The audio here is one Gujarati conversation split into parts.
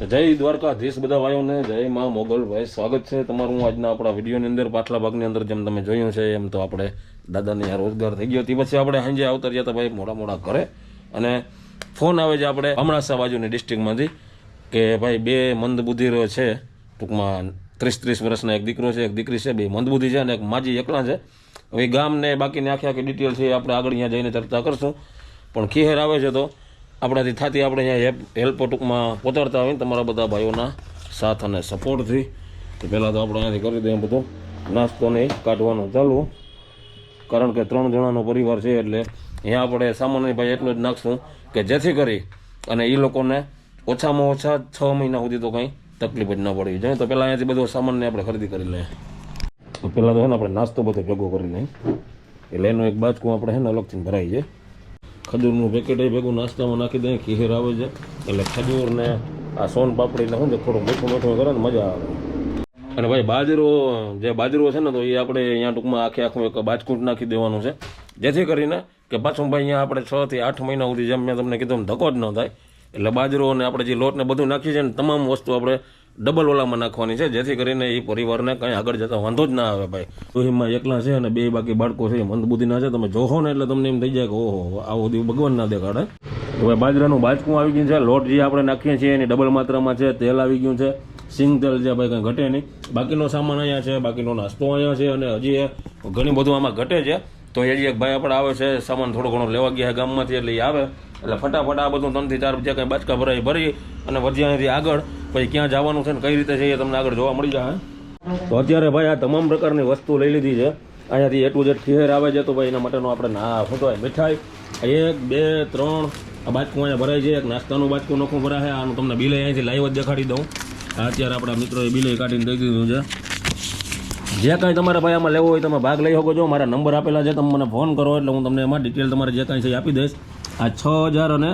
તો જય દ્વારકાધીશ બધા ભાઈઓને, જય મા મોગલભાઈ સ્વાગત છે તમારું આજના આપણા વિડીયોની અંદર, પાછલા ભાગની અંદર જેમ તમે જોયું છે, એમ તો આપણે દાદાને યા રોજગાર થઈ ગયો. તે પછી આપણે સાંજે આવતા રહ્યા હતા ભાઈ મોડા મોડા ઘરે. અને ફોન આવે છે આપણે અમણાસા બાજુની ડિસ્ટ્રિક્ટમાંથી કે ભાઈ બે મંદબુદ્ધિરો છે. ટૂંકમાં ત્રીસ ત્રીસ વર્ષના એક દીકરો છે, એક દીકરી છે, બે મંદબુદ્ધિ છે અને એક માજી એકલા છે. હવે ગામને બાકીની આખી આખી ડિટેલ છે એ આપણે આગળ અહીંયા જઈને ચર્ચા કરશું. પણ ખીહેર આવે છે તો આપણાથી થતી આપણે અહીંયા હેલ્પ ટૂંકમાં પહોંચાડતા હોય ને તમારા બધા ભાઈઓના સાથ અને સપોર્ટથી. પહેલાં તો આપણે અહીંયાથી કરી દઈએ બધું. નાસ્તો ને કાઢવાનું ચાલુ. કારણ કે ત્રણ જણાનો પરિવાર છે એટલે અહીંયા આપણે સામાન્ય ભાઈ એટલું જ નાખશું કે જેથી કરી અને એ લોકોને ઓછામાં ઓછા છ મહિના સુધી તો કંઈ તકલીફ જ ન પડવી જોઈએ તો પહેલાં અહીંયાથી બધો સામાનને આપણે ખરીદી કરી લઈએ. તો પહેલાં તો છે ને આપણે નાસ્તો બધો ભેગો કરી લઈએ. એટલે એનું એક બાજકું આપણે છે ને અલગથી ભરાઈ જાય ખજૂરનું પેકેટ એ ભેગું નાસ્તામાં નાખી દઈએ ખીર આવે છે. એટલે ખજૂર ને આ સોન પાપડીને શું છે થોડું મીઠું મીઠું કરે ને મજા આવે. અને ભાઈ બાજરો, જે બાજરો છે ને તો એ આપણે અહીંયા ટૂંકમાં આખે આખું એક બાજકૂટ નાખી દેવાનું છે. જેથી કરીને કે પાછું ભાઈ અહીંયા આપણે છ થી આઠ મહિના સુધી જેમ મેં તમને કીધું ધક્કો જ ન થાય. એટલે બાજરો અને આપણે જે લોટ ને બધું નાખીએ છીએ ને, તમામ વસ્તુ આપણે ડબલ ઓલામાં નાખવાની છે, જેથી કરીને એ પરિવારને કંઈ આગળ જતા વાંધો જ ના આવે ભાઈ. એમાં એકલા છે અને બે બાકી બાળકો છે મંદબુદ્ધિના છે. તમે જોહો ને એટલે તમને એમ થઈ જાય કે ઓહો, આવો દીવ ભગવાન ના દેખાડે. હવે બાજરાનું બાજકું આવી ગયું છે, લોટ જે આપણે નાખીએ છીએ એની ડબલ માત્રામાં છે, તેલ આવી ગયું છે, સિંગ તેલ છે, ભાઈ, કંઈ ઘટે નહીં. બાકીનો સામાન અહીંયા છે, બાકીનો નાસ્તો અહીંયા છે અને હજી ઘણી બધું આમાં ઘટે છે. તો એ એક ભાઈ આપણે આવે છે, સામાન થોડો ઘણો લેવા ગયા ગામમાંથી એટલે એ આવે. એટલે ફટાફટ આ બધું ત્રણથી ચાર જે કંઈ બાચકા ભરાય ભરી અને વજ્યાથી આગળ પછી ક્યાં જવાનું છે ને કઈ રીતે છે એ તમને આગળ જોવા મળી જાય તો અત્યારે ભાઈ આ તમામ પ્રકારની વસ્તુ લઈ લીધી છે. અહીંયાથી એટલું જે ઠેર આવે છે તો ભાઈ એના માટેનો આપણે ના ફોટોય મીઠાઈ એક, બે, ત્રણ, આ બાચકું અહીંયા ભરાય છે. એક નાસ્તાનું બાચકું નોખું ભરાય આનું તમને બિલે અહીંયાથી લાઈવ જ દેખાડી દઉં. આ અત્યારે આપણા મિત્રોએ બિલે કાઢીને દઈ દીધું છે. જે કાંઈ તમારે ભાઈ આમાં લેવો હોય તમે ભાગ લઈ શકો છો. મારા નંબર આપેલા છે. તમે મને ફોન કરો એટલે હું તમને એમાં ડિટેલ તમારે જે કાંઈ છે આપી દઈશ. આ છ હજાર અને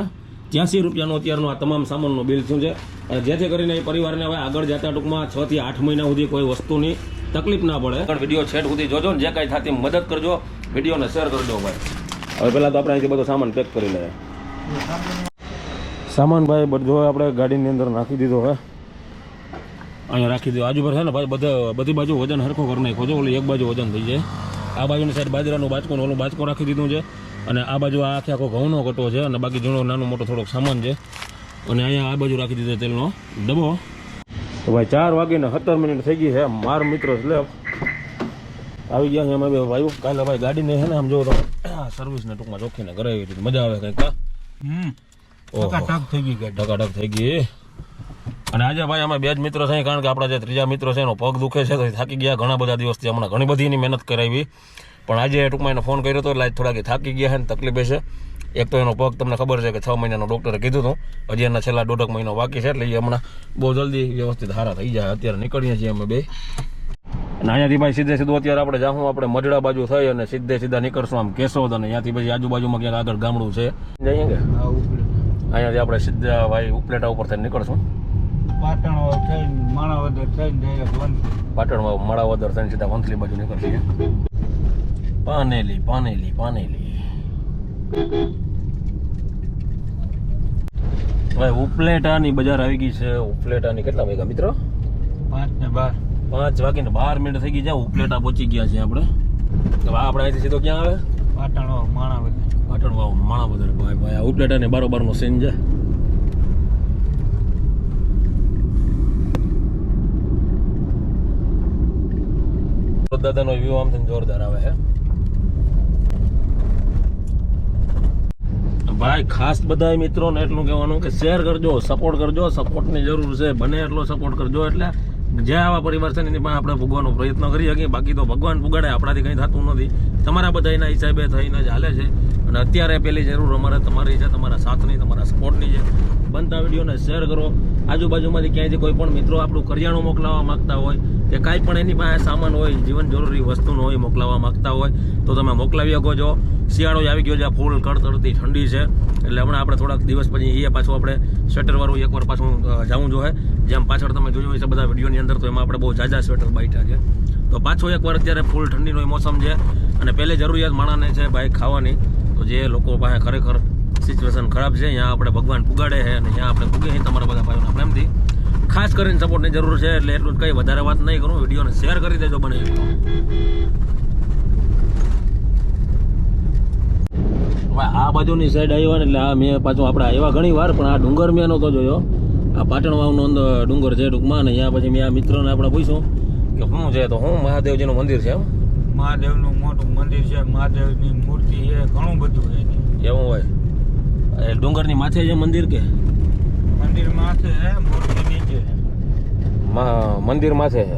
ત્યાંસી રૂપિયાનો અત્યારનું આ તમામ સામાનનું બિલ શું છે. અને જેથી કરીને એ પરિવારને હવે આગળ જતા ટૂંકમાં છ થી આઠ મહિના સુધી કોઈ વસ્તુની તકલીફ ના પડે. આગળ વીડિયો છેટ સુધી જોજો ને જે કાંઈ થતી મદદ કરજો. વિડીયોને શેર કરજો ભાઈ. હવે પહેલાં તો આપણે અહીંથી બધો સામાન પેક કરી લઈએ. સામાન ભાઈ, બધો આપણે ગાડીની અંદર નાખી દીધો હવે અહીંયા રાખી દીધો. આજુ પર છે ને ભાઈ, બધા, બધી બાજુ વજન હરખો કરી નાખો છો. ઓલું એક બાજુ વજન થઈ જાય. આ બાજુની સાઈડ બાજરાનું બાચકું ને ઓલું બાચકું રાખી દીધું છે. અને આ બાજુ આ આખે આખો ઘઉંનો કટો છે અને બાકી જૂનો નાનો મોટો થોડોક સામાન છે. અને અહીંયા આ બાજુ રાખી દીધો તેલનો ડબ્બો. તો ભાઈ ચાર વાગીને સત્તર મિનિટ થઈ ગઈ છે. માર મિત્રો એટલે આવી ગયા છે અમે બે ભાઈઓ. કાલે ભાઈ ગાડીને છે ને આમ જો સર્વિસને ટૂંકમાં ચોખ્ખીને કરાવી હતી. મજા આવે કંઈક કા હમ. ઓહો. થઈ ગઈ ઢગાઢગ થઈ ગઈ. અને આજે ભાઈ અમે બે જ મિત્રો છે કારણ કે આપણા જે ત્રીજા મિત્રો છે એનો પગ દુખે છે તો થાકી ગયા ઘણા બધા દિવસથી. હમણાં ઘણી બધી એની મહેનત કરાવી. પણ આજે ટૂંકમાં એને ફોન કર્યો હતો એટલે આજ થોડાક થાકી ગયા છે ને તકલીફ છે. એક તો એનો પગ તમને ખબર છે કે છ મહિનાનો ડૉક્ટરે કીધું હતું. હજી એના છેલ્લા દોઢક મહિનો બાકી છે એટલે એ હમણાં બહુ જલ્દી વ્યવસ્થિત હારા થઈ જાય. અત્યારે નીકળીએ છીએ અમે બે. અને અહીંયાથી ભાઈ સીધે સીધું અત્યારે આપણે જાઉં આપણે મજડા બાજુ થઈ અને સીધે સીધા નીકળશું આમ કેશોદ અને અહીંયાથી પછી આજુબાજુમાં ક્યાંક આગળ ગામડું છે. જઈએ કે? અહીંયાથી આપણે સીધા ભાઈ ઉપલેટા ઉપર થઈને નીકળશું. પાટણ માણાવદર માળાવદર થઈને સીધા વંથલી બાજુ નીકળશે પાનેલી પાનેલી પાનેલી ભાઈ ઉપલેટાની બજાર આવી ગઈ છે. ઉપલેટાની કેટલા વાગ્યા મિત્રો? પાંચ ને બાર. પાંચ વાગીને બાર મિનિટ થઈ ગઈ છે. ઉપલેટા પહોંચી ગયા છે આપણે. હવે આપણે અહીંથી સીધો ક્યાં આવે? પાટણ માણાવદર. પાટણ વાવ માણાવદર. ભાઈ ભાઈ આ બારોબાર નો સીન છે. દાદાનો વ્યૂ આમ જોરદાર આવે છે. ભાઈ, ખાસ બધા મિત્રોને એટલું કહેવાનું કે શેર કરજો સપોર્ટ કરજો સપોર્ટની જરૂર છે, બને એટલો સપોર્ટ કરજો. એટલે જે આવા પરિવાર છે એની પણ આપણે ભૂગવાનો પ્રયત્ન કરી શકીએ બાકી તો ભગવાન ભૂગાડે આપણાથી કંઈ થતું નથી. તમારા બધાના હિસાબે થઈને હાલે છે. અને અત્યારે પેલી જરૂર અમારે તમારી છે, તમારા સાથની, તમારા સપોર્ટની છે. બનતા વિડીયોને શેર કરો. આજુબાજુમાંથી ક્યાંયથી કોઈ પણ મિત્રો આપણું કરિયાણું મોકલાવવા માગતા હોય કે કાંઈ પણ એની પાસે સામાન હોય, જીવન જરૂરી વસ્તુનો હોય મોકલાવવા માગતા હોય, તો તમે મોકલાવી શકો છો. શિયાળો આવી ગયો છે ફૂલ કડતડતી ઠંડી છે. એટલે હમણાં આપણે થોડાક દિવસ પછી એ પાછું આપણે સ્વેટરવાળું એકવાર પાછું જવું જોઈએ. જેમ પાછળ તમે જોયું છે બધા વિડીયોની અંદર, તો એમાં આપણે બહુ જાજા સ્વેટર બાઈટા છે. તો પાછો એકવાર અત્યારે ફૂલ ઠંડીનો મોસમ છે. અને પહેલે જરૂરિયાત માણસને છે ભાઈ ખાવાની. તો જે લોકો પાસે ખરેખર સિચ્યુએશન ખરાબ છે. ત્યાં આપણે ભગવાન પુગાડે છે અને ત્યાં આપણે પૂગે છે તમારા બધા ભાઈઓના પ્રેમથી. ખાસ કરીને સપોર્ટની જરૂર છે એટલે એટલું જ કંઈ વધારે વાત નહીં કરું. વિડીયોને શેર કરી દેજો બને. આ બાજુની સાઈડ આવ્યા ને એટલે આ મેં પાછું આપણે આવ્યા ઘણી વાર પણ આ ડુંગર મેં નહોતો જોયો. આ પાટણ વાવનો અંદર ડુંગર છે ટૂંકમાં ને અહીંયા પછી મેં આ મિત્રોને આપણે પૂછ્યું કે શું છે તો હું મહાદેવજીનું મંદિર છે એમ? મહાદેવનું મોટું મંદિર છે. મહાદેવની મૂર્તિ છે. ઘણું બધું છે એવું હોય. એ ડુંગરની માથે છે મંદિર કે? મંદિર માથે છે મૂર્તિ નીચે છે મા- મંદિર માથે છે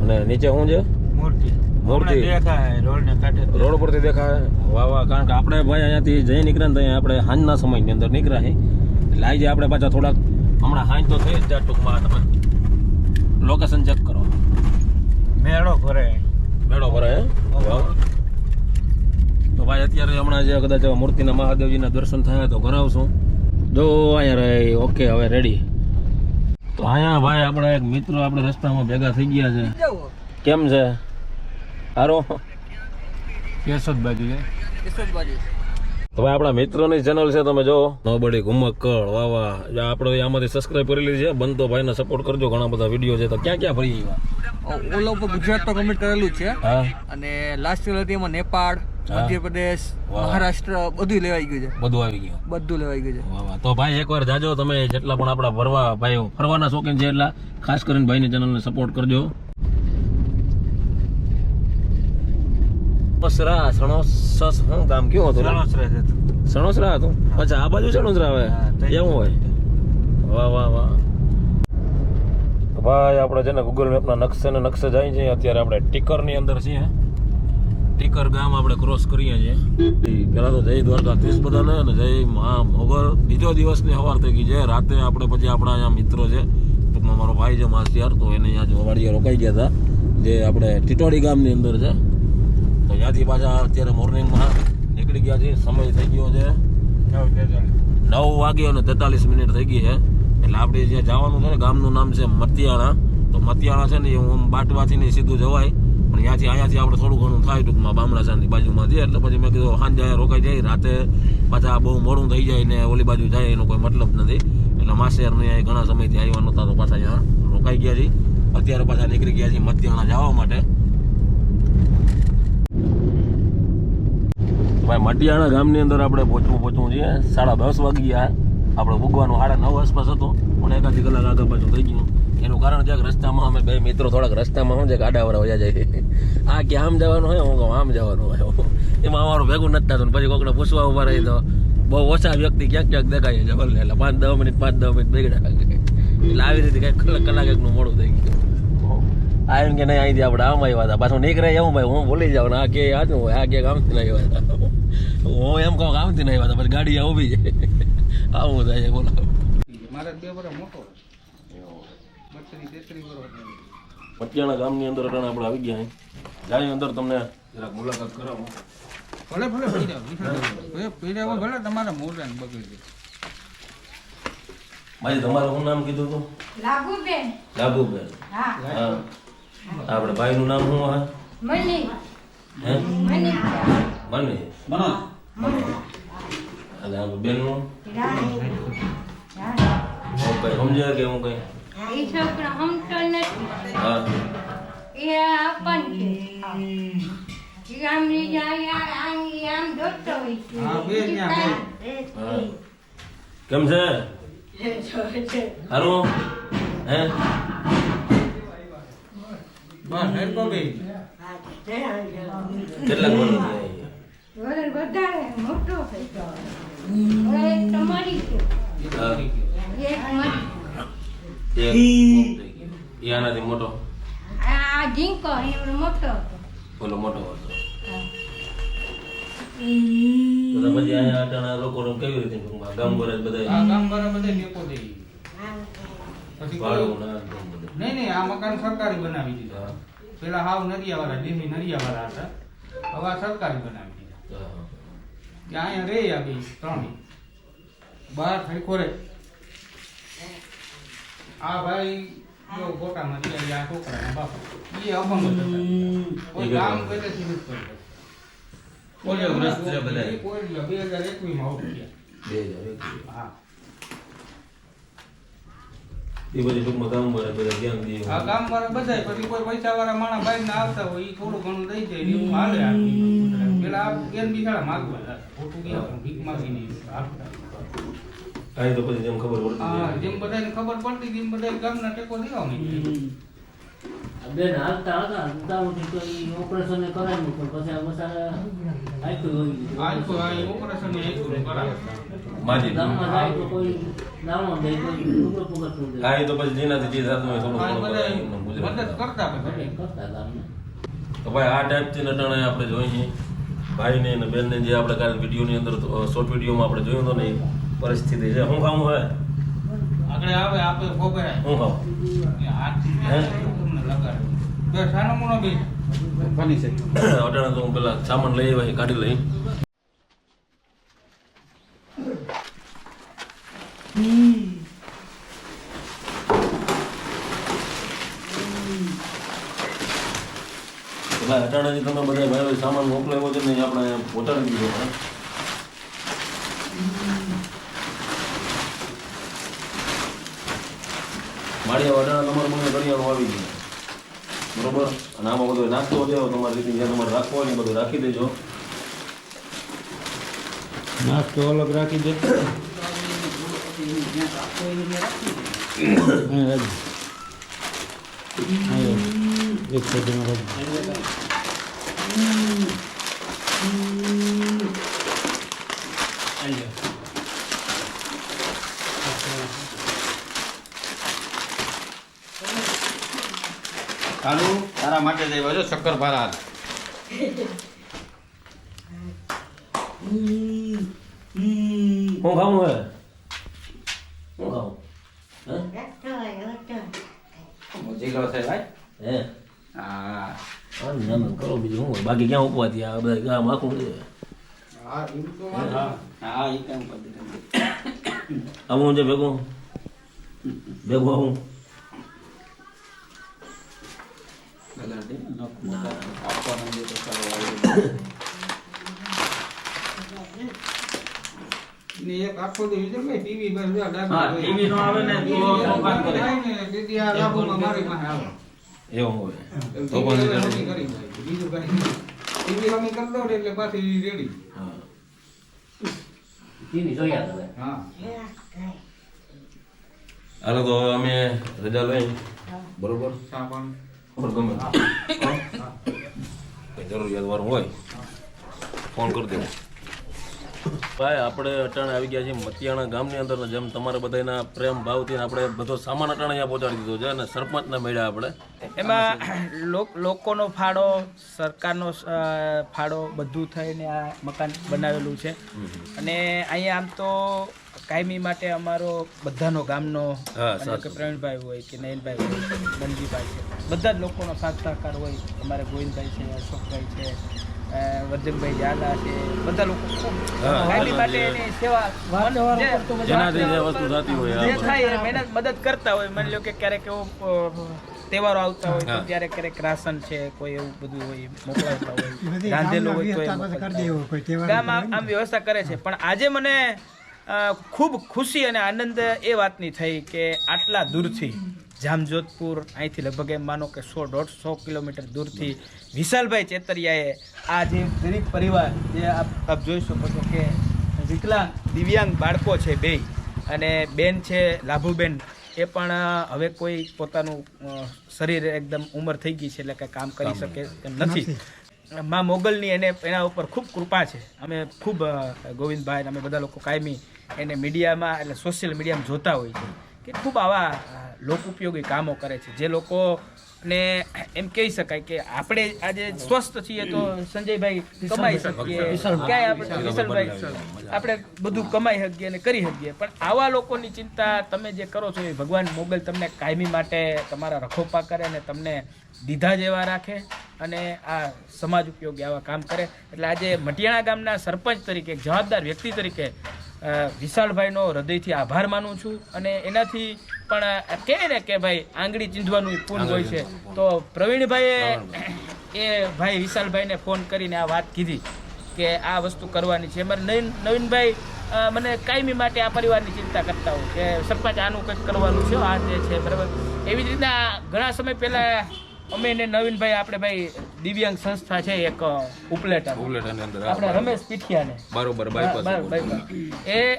અને નીચે શું છે? મૂર્તિ. મૂર્તિ. દેખાય રોડ ને કાંઠે રોડ પરથી દેખાય? વાહ વાહ કારણ કે આપણે ભાઈ અહીંયાથી જઈ નીકળ્યા ને આપણે સાંજના સમયની અંદર નીકળ્યા છીએ એટલે આજે આપણે પાછા થોડાક હમણાં હાંજ તો થઈ જ જાય ટૂંકમાં તમે લોકેશન ચેક કરો. મેળો ભરે મેળો ભરે હે. તો ભાઈ અત્યારે હમણાં જે કદાચ મૂર્તિના મહાદેવજીના દર્શન થયા તો કરાવશું જો અહીંયા રહે, ઓકે, હવે રેડી તો અહીંયા ભાઈ આપણા એક મિત્રો આપણે રસ્તામાં ભેગા થઈ ગયા છે. કેમ છે? સારો કેશોદ બાજુ છે. તો ભાઈ આપણા મિત્રોની ચેનલ છે તમે જો નોબડી ઘુમક્કડ વાહ વાહ. જો આપણે આમાંથી સબસ્ક્રાઇબ કરેલી છે બનતો ભાઈને સપોર્ટ કરજો. ઘણા બધા વીડિયો છે. તો ક્યાં ક્યાં ફરી ગયા ઓલા ઉપર ગુજરાત તો કમ્પ્લીટ કરેલું છે. અને લાસ્ટ યર હતી એમાં નેપાળ મધ્યપ્રદેશ મહારાષ્ટ્ર બધું લેવાઈ ગયું છે. બધું આવી ગયું. બધું લેવાઈ ગયું છે. તો ભાઈ એકવાર જાજો તમે જેટલા પણ આપણા ફરવા ભાઈઓ ફરવાના શોખીન છે એટલા ખાસ કરીને ભાઈની ચેનલને સપોર્ટ કરજો. સણોસરા સણોસસ શું ગામ કેવું હતું? સણોસરા છે તો. સણોસરા હતું? અચ્છા આ બાજુ સણોસરા આવે? હા. એવું હોય? વાહ વાહ વાહ. ભાઈ આપણે છે ને ગૂગલ મેપના નકશે ને નકશે જાય છે. અત્યારે આપણે ટીકરની અંદર છીએ. ટીકર ગામ આપણે ક્રોસ કરીએ છીએ. પહેલાં તો જય દ્વારકાધીશ બધાને અને જય મહા મોગલ. બીજો દિવસની સવાર થઈ ગઈ છે. રાતે આપણે પછી આપણા અહીંયા મિત્રો છે. ટૂંકમાં મારો ભાઈ છે માસિયાર તો એને અહીંયા જ રોકાઈ ગયા હતા. જે આપણે ટીટોડી ગામની અંદર છે. તો ત્યાંથી પાછા અત્યારે મોર્નિંગમાં નીકળી ગયા છે સમય થઈ ગયો છે. નવ. વાગ્યો અને તેતાલીસ મિનિટ થઈ ગઈ છે. એટલે આપણે જે જવાનું છે ને ગામનું નામ છે મતિયાણા. તો મતિયાણા છે ને એ હું બાટવાથી ને સીધું જવાય. પણ ત્યાંથી અહીંયાથી આપણે થોડું ઘણું થાય ટૂંકમાં બામણાસાની બાજુમાં છે એટલે પછી મેં કીધું સાંજે અહીંયા રોકાઈ જાય. રાતે પાછા બહુ મોડું થઈ જાય ને ઓલી બાજુ જાય એનો કોઈ મતલબ નથી. એટલે માસેરને અહીં ઘણા સમયથી આવ્યા નહોતા તો પાછા અહીંયા રોકાઈ ગયા છે અત્યારે પાછા નીકળી ગયા છે મતિયાણા જવા માટે. ભાઈ મટિયાણા ગામની અંદર આપણે પહોંચવું પહોંચવું છે. સાડા દસ વાગી ગયા. આપણે ભૂગવાનું સાડા નવ આસપાસ હતો. પણ એકાદી કલાક આગળ પાછું થઈ ગયું. એનું કારણ છે કે રસ્તામાં અમે બે મિત્રો થોડાક રસ્તામાં હું કે આડાવરા વયા જાય આ કે આમ જવાનું હોય, હું કહું આમ જવાનું હોય. એમાં અમારું ભેગું નથી થતું. પછી કોકને પૂછવા ઊભા રહી તો બહુ ઓછા વ્યક્તિ ક્યાંક ક્યાંક દેખાય છે, ભલે. એટલે પાંચ, દસ મિનિટ, પાંચ, દસ મિનિટ બગડ્યા એટલે આવી રીતે કંઈક કલાક કલાક એકનું મોડું થઈ ગયું. આ એમ કે નહીં, અહીંથી આપણે આમ આવ્યા હતા. પાછું નીકળે એવું, ભાઈ, હું ભૂલી જાઉં આ કે આજનું હોય, આ કે નહીં આવ્યા હતા. હું એમ કહું કે આમથી નહીં વાત પછી ગાડી ઊભી છે. આવું થાય છે બોલો. પટિયાણા ગામની અંદર અટાણે આપણે આવી ગયા જાય અંદર તમને જરાક મુલાકાત કરાવો. ભલે ભલે પી જાઓ, પી પીડામાં ભલે તમારા મોઢાને બગડી ભાઈ તમારું શું નામ કીધું હતું? લાભુબેન. લાભુબેન. હા. હા. આપણે ભાઈનું નામ શું હે? મની હે? મની મને અને આ બેનનું રાણી હું કઈ સમજાય કે હું કઈ એ છોકરો હમતો નથી હા એ આપણ છે એ આમ લઈ જાય આ- આમ ઈ આમ જોતો હોય છે. હા, બે ત્યાં, બે. હા. કેમ છે સારું હે બસ હેરકો ગઈ કેટલા વર્ષ વરણ વધારે મોટો હવે મોટો આ ઝીંકો એવડો મોટો હતો. ઓલો મોટો હતો. તો તો પછી અહીંયા આટાણા લોકો કેવી રીતે ટૂંકમાં ગામ ભરે બધા ગામ બધા દે પછી. નહીં નહીં આ મકાન સરકારી બનાવી દીધા. પેલા હાવ નરિયા વાળા દેશી નરિયા વાળા હતા. હવે સરકારી બનાવી ત્યાં અહીંયા રે આ બે ત્રણ બાર હરખો રે આ ભાઈ જો ગોટામાં છે આ છોકરાના બાપા. એ અભંગ હતા. કોઈ કામ પહેલેથી નથી કરતો. કોઈ વ્રત છે બધા. હજાર એકવીસમાં એકવીસ. હા. એ બધી ટૂંકમાં કામ વાળા બધા ધ્યાન દે આ કામ વાળા બધા પછી કોઈ પૈસા વાળા માણસ ભાઈ ને આવતા હોય એ થોડું ઘણું દઈ જાય એવું હાલે આ પેલા માગવા ખોટું ભીખ માગીને આપતા. તો પછી જેમ ખબર પડતી હા જેમ બધાને ખબર પડતી હતી બધા ગામના ટેકો દેવા માંડ્યા. બેન હાલતા હતા મોટામોટી તો એ ઓપરેશન કરાવ્યું પણ પછી આ આપ્યું હોય આજ આ ઓપરેશન ને એકલું કરાવે માજી. ગામમાં જાય તો કોઈ નામો દે કોઈ ટુકડો પકડતું દે હા એ તો પછી જેનાથી જે હોય થોડું. મદદ કરતા કરતા ગામને તો ભાઈ આ ટાઈપથી નટાણે આપણે જોઈએ. ભાઈને અને બેનને જે આપણે કાલે વિડીયોની અંદર શોર્ટ વિડીયોમાં આપણે જોયું હતું ને એ પરિસ્થિતિ છે. શું ખાવું હોય આગળ આવે આપે ખોબરાય. શું ખાવ એ હાથથી હે? તમને લગાડે. બે સાનો મુનો બે. બની છે અટાણે તો હું પેલા સામાન લઈ આવ્યા કાઢી લઈ. એટલે અટાણે તમે બધા સામાન મોકલાવ્યો છે ને આપણે પહોંચાડી દીધો છે. માળિયા અટાણે તમારે મને ઘડિયાળો આવી ગયો બરોબર? અને આમાં બધો નાખતો જાઓ તમારી રીતે જ્યાં તમારે રાખવો હોય ને બધું રાખી દેજો. નાસ્તો અલગ રાખી દે. એક કાલુ તારા માટે જઈ બાજુ શક્કર ભારા હું ખાવું હે શું ખાવું હે રસ્તો હોય, રસ્તો. જીગરો છે ભાઈ હે હા હા ના ના કરો બીજું શું હોય બાકી ક્યાં ઉપવાથી આ બધા ગામ આખું છે હા એ કેમ કરી દીધું આવું છે ભેગું ભેગું આવું ને એક આખો દિવસ જો ભાઈ ટીવી પર જો ડાબી હા, જોઈ. TV નો આવે ને તો TV નો કામ કરે. થાય ને, તેથી આ લાભોમાં મારી પાસે આવે. એવું હોય તો TV હવે પણ TV હમી કરી દઉં એટલે પાછી રેડી હા. ટીવી જોયા તમે હા. હાલો તો હવે અમે રજા લઈ. બરોબર? ખબર ગમે જરૂરિયાત વાળું હોય. ફોન કરી દેવો ભાઈ આપણે અટાણે આવી ગયા છીએ મતિયાણા ગામની અંદર જેમ તમારા બધાના પ્રેમ ભાવથી આપણે બધો સામાન અટાણે અહીંયા પહોંચાડી દીધો છે અને સરપંચને મળ્યા આપણે. એમાં લોક- લોકોનો ફાળો સરકારનો ફાળો બધું થઈને આ મકાન બનાવેલું છે. અને અહીંયા આમ તો કાયમી માટે અમારો બધાનો ગામનો કે પ્રવીણભાઈ હોય કે નયનભાઈ હોય મનજીભાઈ છે. બધા જ લોકોનો સાથ સહકાર હોય. અમારે ગોવિંદભાઈ છે અશોકભાઈ છે વર્ધનભાઈ ઝાલા છે બધા લોકો ખૂબ માટે એની સેવા જેનાથી જે વસ્તુ થતી હોય જે થાય મહેનત મદદ કરતા હોય. માની લો કે ક્યારેક એવો તહેવારો આવતા હોય ત્યારે ક્યારેક રાશન છે કોઈ એવું બધું હોય મોકલાવતા હોય રાંધેલું હોય તો એ મોકલતા હોય. ગામ આમ આમ વ્યવસ્થા કરે છે. પણ આજે મને ખૂબ ખુશી અને આનંદ એ વાતની થઈ કે આટલા દૂરથી જામજોધપુર અહીંથી લગભગ એમ માનો કે સો દોઢસો કિલોમીટર દૂરથી વિશાલભાઈ ચેતરિયાએ આ જે ગરીબ પરિવાર જે આપ આપ જોઈ શકો છો કે વિકલાંગ દિવ્યાંગ બાળકો છે બે અને બેન છે લાભુબેન એ પણ હવે કોઈ પોતાનું શરીર એકદમ ઉંમર થઈ ગઈ છે એટલે કે કામ કરી શકે એમ નથી. માં મોગલની એને એના ઉપર ખૂબ કૃપા છે. અમે ખૂબ ગોવિંદભાઈ અમે બધા લોકો કાયમી એને મીડિયામાં એટલે સોશિયલ મીડિયામાં જોતા હોય છે. કે ખૂબ આવા લોકોપયોગી કામો કરે છે. જે લોકો ને એમ કહી શકાય કે આપણે આજે સ્વસ્થ છીએ તો સંજયભાઈ કમાઈ શકીએ. ક્યાંય આપણે વિશાલભાઈ. આપણે બધું કમાઈ શકીએ અને કરી શકીએ. પણ આવા લોકોની ચિંતા તમે જે કરો છો એ ભગવાન મોગલ તમને કાયમી માટે તમારા રખોપા કરે અને તમને દીધા જેવા રાખે અને આ સમાજ ઉપયોગી આવા કામ કરે. એટલે આજે મટિયાણા ગામના સરપંચ તરીકે જવાબદાર વ્યક્તિ તરીકે વિશાલભાઈનો હૃદયથી આભાર માનું છું અને એનાથી પણ કહે ને કે ભાઈ આંગળી ચીંધવાનું પૂર્ણ હોય છે. તો પ્રવીણભાઈએ એ ભાઈ વિશાલભાઈને ફોન કરીને આ વાત કીધી કે આ વસ્તુ કરવાની છે. મારે નવીન નવીનભાઈ મને કાયમી માટે આ પરિવારની ચિંતા કરતા હોય કે સરપંચ આનું કંઈક કરવાનું છે આ જે છે બરાબર? એવી જ રીતના ઘણા સમય પહેલા અમે ને નવીનભાઈ આપણે ભાઈ દિવ્યાંગ સંસ્થા છે એક અ, ઉપલેટા ઉપલેટાની અંદર આપણે રમેશ પીઠિયાને. બરોબર બાયપાસ. એ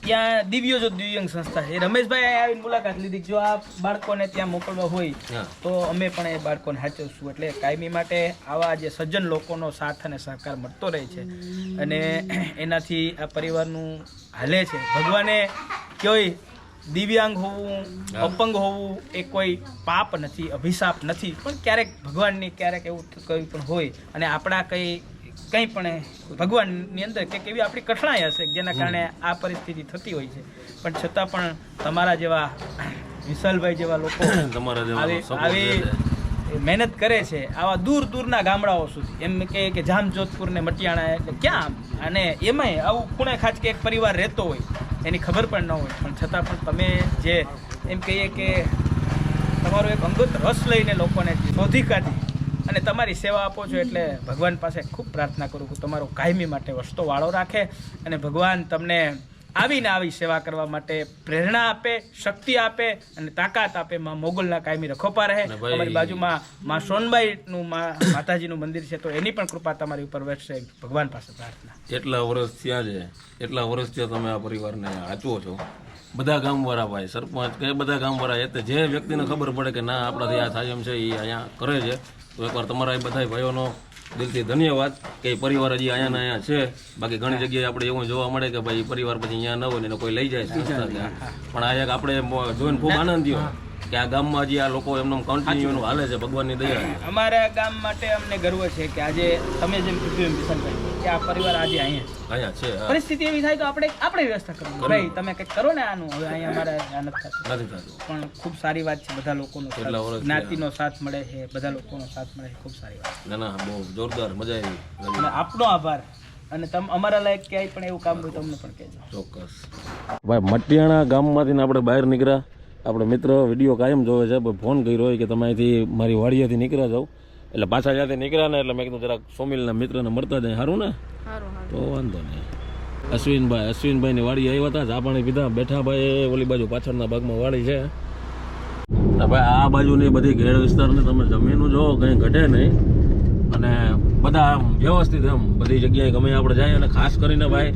ત્યાં દિવ્યો જો દિવ્યાંગ સંસ્થા છે. એ રમેશભાઈ આવીને મુલાકાત લીધી. જો આ બાળકોને ત્યાં મોકલવા હોય તો અમે પણ એ બાળકોને સાચવશું. એટલે કાયમી માટે આવા જે સજ્જન લોકોનો સાથ અને સહકાર મળતો રહે છે. અને એનાથી આ પરિવારનું હાલે છે. ભગવાને કોઈ દિવ્યાંગ હોવું અપંગ હોવું એ કોઈ પાપ નથી અભિશાપ નથી. પણ ક્યારેક ભગવાનની ક્યારેક એવું કંઈ પણ હોય અને આપણા કંઈ કંઈ પણ ભગવાનની અંદર કે એવી આપણી કઠણાઈ હશે જેના કારણે આ પરિસ્થિતિ થતી હોય છે. પણ છતાં પણ તમારા જેવા વિશાલભાઈ જેવા લોકો તમારા આવી. મહેનત કરે છે આવા દૂર દૂરના ગામડાઓ સુધી. એમ કહે કે જામજોધપુર ને મટિયાણા એટલે ક્યાં અને એમાંય આવું ખૂણે ખાચ કે એક પરિવાર રહેતો હોય. એની ખબર પણ ન હોય. પણ છતાં પણ તમે જે એમ કહીએ કે તમારો એક અંગત રસ લઈને લોકોને શોધી કાઢી અને તમારી સેવા આપો છો એટલે ભગવાન પાસે ખૂબ પ્રાર્થના કરું છું. તમારો કાયમી માટે વસ્તો વાળો રાખે અને ભગવાન તમને આવીને આવી સેવા કરવા માટે પ્રેરણા આપે શક્તિ આપે અને તાકાત આપે માં મોગલના કાયમી રખોપા રહે. અમારી બાજુમાં માં સોનબાઈનું માતાજીનું મંદિર છે તો એની પણ કૃપા તમારી ઉપર વરસે ભગવાન પાસે પ્રાર્થના. એટલા વર્ષ થયા છે એટલા વર્ષ થયા તમે આ પરિવારને આચવો છો બધા ગામવાળા ભાઈ સરપંચ કે બધા ગામવાળા એટલે જે વ્યક્તિને ખબર પડે કે ના આપણાથી આ થાય એમ છે એ અહીંયા કરે છે તો એકવાર તમારા એ બધા ભાઈઓનો દિલથી ધન્યવાદ કે પરિવાર હજી અહીંયા ને અહીંયા છે બાકી ઘણી જગ્યાએ આપણે એવું જોવા મળે કે ભાઈ પરિવાર પછી અહીંયા ન હોય ને કોઈ લઈ જાય. પણ આ એક આપણે જોઈને ખૂબ આનંદ થયો કે આ ગામમાં હજી આ લોકો એમનું કન્ટિન્યુ હાલે છે ભગવાનની દયા. અમારા ગામ માટે અમને ગર્વ છે કે આજે તમે જેમ કીધું એમ કે આ પરિવાર આજે અહીંયા છે. અહીંયા છે પરિસ્થિતિ એવી થાય તો આપણે આપણે વ્યવસ્થા કરવી. ભાઈ તમે કંઈક કરો ને આનું. હવે અહીંયા અમારે આ નથી થતું. પણ ખૂબ સારી વાત છે બધા લોકોનો જ્ઞાતિનો સાથ મળે છે બધા લોકોનો સાથ મળે છે ખૂબ સારી વાત ના ના બહુ જોરદાર મજા આવી. અને આપનો આભાર. અને તમ અમારા લાયક ક્યાંય પણ એવું કામ હોય તમને પણ કહેજો. ચોક્કસ. ભાઈ મટિયાણા ગામમાંથી ને આપણે બહાર નીકળ્યા. આપણે મિત્ર વીડિયો કાયમ જોવે છે ફોન કર્યો હોય કે તમે અહીંથી મારી વાડિયાથી નીકળ્યા જાવ એટલે પાછા જ્યાંથી નીકળ્યા ને એટલે મેં કીધું જરાક સોમિલના મિત્રને મળતા જાય સારું ને? તો વાંધો નહીં. અશ્વિનભાઈ અશ્વિનભાઈની વાડી આવ્યા હતા ચા પાણી પીધા. બેઠા ભાઈ ઓલી બાજુ પાછળના ભાગમાં વાડી છે. ભાઈ આ બાજુની બધી ઘેર વિસ્તારની તમે જમીન જો કંઈ ઘટે નહીં. અને બધા આમ વ્યવસ્થિત એમ બધી જગ્યાએ ગમે આપણે જઈએ અને ખાસ કરીને ભાઈ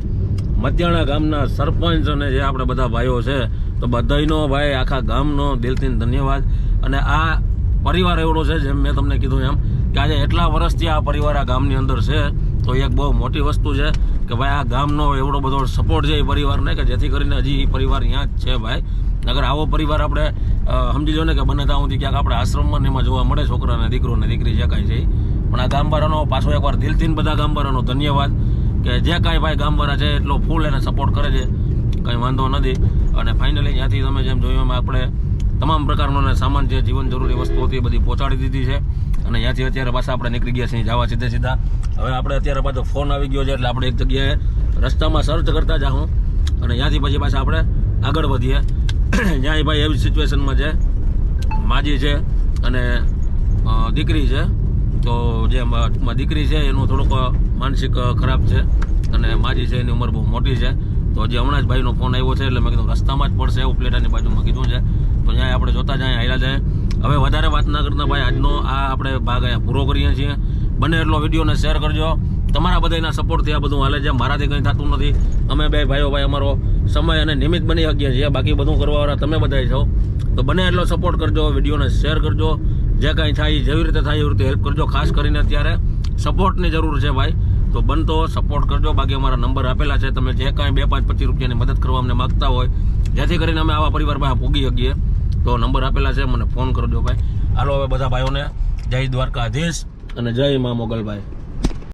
મતિયાણા ગામના સરપંચ અને જે આપણે બધા ભાઈઓ છે તો બધાયનો ભાઈ આખા ગામનો દિલથી ધન્યવાદ. અને આ પરિવાર એવડો છે જેમ મેં તમને કીધું એમ, કે આજે એટલા વર્ષથી આ પરિવાર આ ગામની અંદર છે, તો એક બહુ મોટી વસ્તુ છે કે ભાઈ આ ગામનો એવડો બધો સપોર્ટ છે એ પરિવારને, કે જેથી કરીને હજી એ પરિવાર અહીંયા જ છે ભાઈ. નગર આવો પરિવાર આપણે સમજી જો ને કે બને ત્યાં સુધી ક્યાંક આપણે આશ્રમમાં એમાં જોવા મળે, છોકરાને દીકરોને દીકરી જે કાંઈ છે પણ આ ગામવાળાનો પાછો એકવાર દિલથી બધા ગામવાળાનો ધન્યવાદ કે જે કાંઈ ભાઈ ગામવાળા છે, એટલો ફૂલ એને સપોર્ટ કરે છે. કંઈ વાંધો નથી. અને ફાઇનલી ત્યાંથી તમે જેમ જોયું એમ આપણે તમામ પ્રકારનો સામાન જે જીવન જરૂરી વસ્તુ હતી એ બધી પહોંચાડી દીધી છે. અને ત્યાંથી અત્યારે પાછા આપણે નીકળી ગયા છીએ જવા સીધે સીધા. હવે આપણે અત્યારે પાછો ફોન આવી ગયો છે એટલે આપણે એક જગ્યાએ રસ્તામાં સર્ચ કરતા જાઉં અને ત્યાંથી પછી પાછા આપણે આગળ વધીએ. જ્યાં ભાઈ એવી સિચ્યુએશનમાં છે. માજી છે અને દીકરી છે. તો જે દીકરી છે એનું થોડુંક માનસિક ખરાબ છે. અને માજી છે એની ઉંમર બહુ મોટી છે. તો હજી હમણાં જ ભાઈનો ફોન આવ્યો છે એટલે મેં કીધું રસ્તામાં જ પડશે એવું પ્લેટાની બાજુમાં કીધું છે. તો ત્યાં આપણે જોતા જાય હાલ્યા જાય. હવે વધારે વાત ના કરતા ભાઈ, આજનો આ આપણે ભાગ અહીંયા પૂરો કરીએ છીએ. બને એટલો વિડીયોને શેર કરજો. તમારા બધાના સપોર્ટથી આ બધું હાલે છે. મારાથી કંઈ થતું નથી. અમે બે ભાઈઓ ભાઈ, અમારો સમય અને નિમિત્ત બની શકીએ છીએ. બાકી બધું કરવાવાળા તમે બધા છો. તો બને એટલો સપોર્ટ કરજો, વિડીયોને શેર કરજો. જે કાંઈ થાય, જેવી રીતે થાય, એવી રીતે હેલ્પ કરજો. ખાસ કરીને અત્યારે સપોર્ટની જરૂર છે ભાઈ. તો બનતો સપોર્ટ કરજો. બાકી અમારા નંબર આપેલા છે. તમે જે કાંઈ બે પાંચ પચીસ રૂપિયાની મદદ કરવા અમને માગતા હોય, જેથી કરીને અમે આવા પરિવાર ભોગી શકીએ. તો નંબર આપેલા છે, મને ફોન કરજો ભાઈ. હાલો હવે બધા ભાઈઓને જય દ્વારકાધીશ. અને જય મા મોગલભાઈ.